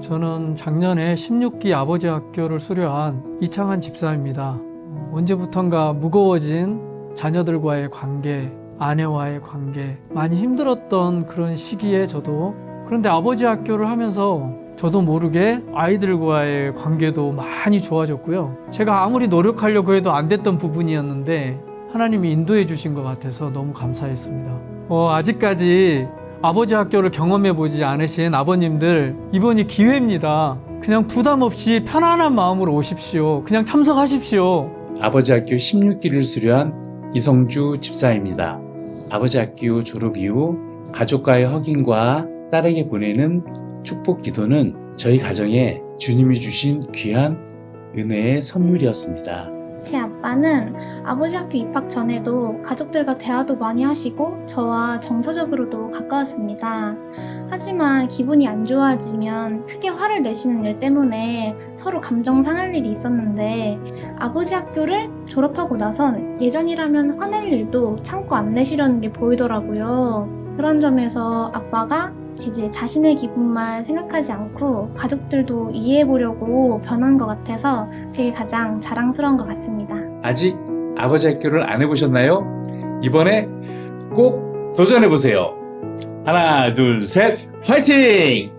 저는 작년에 16기 아버지 학교를 수료한 이창한 집사입니다. 언제부턴가 무거워진 자녀들과의 관계, 아내와의 관계, 많이 힘들었던 그런 시기에 저도 그런데 아버지 학교를 하면서 저도 모르게 아이들과의 관계도 많이 좋아졌고요. 제가 아무리 노력하려고 해도 안 됐던 부분이었는데 하나님이 인도해 주신 것 같아서 너무 감사했습니다. 어, 아직까지 아버지 학교를 경험해 보지 않으신 아버님들 이번이 기회입니다. 그냥 부담 없이 편안한 마음으로 오십시오. 그냥 참석하십시오. 아버지 학교 16기를 수료한 이성주 집사입니다. 아버지 학교 졸업 이후 가족과의 허긴과 딸에게 보내는 축복 기도는 저희 가정에 주님이 주신 귀한 은혜의 선물이었습니다. 제 아빠는 아버지 학교 입학 전에도 가족들과 대화도 많이 하시고 저와 정서적으로도 가까웠습니다. 하지만 기분이 안 좋아지면 크게 화를 내시는 일 때문에 서로 감정 상할 일이 있었는데 아버지 학교를 졸업하고 나선 예전이라면 화낼 일도 참고 안 내시려는 게 보이더라고요. 그런 점에서 아빠가 이제 자신의 기분만 생각하지 않고 가족들도 이해해 보려고 변한 것 같아서 그게 가장 자랑스러운 것 같습니다. 아직 아버지 학교를 안 해보셨나요? 이번에 꼭 도전해 보세요. 하나, 둘, 셋, 화이팅!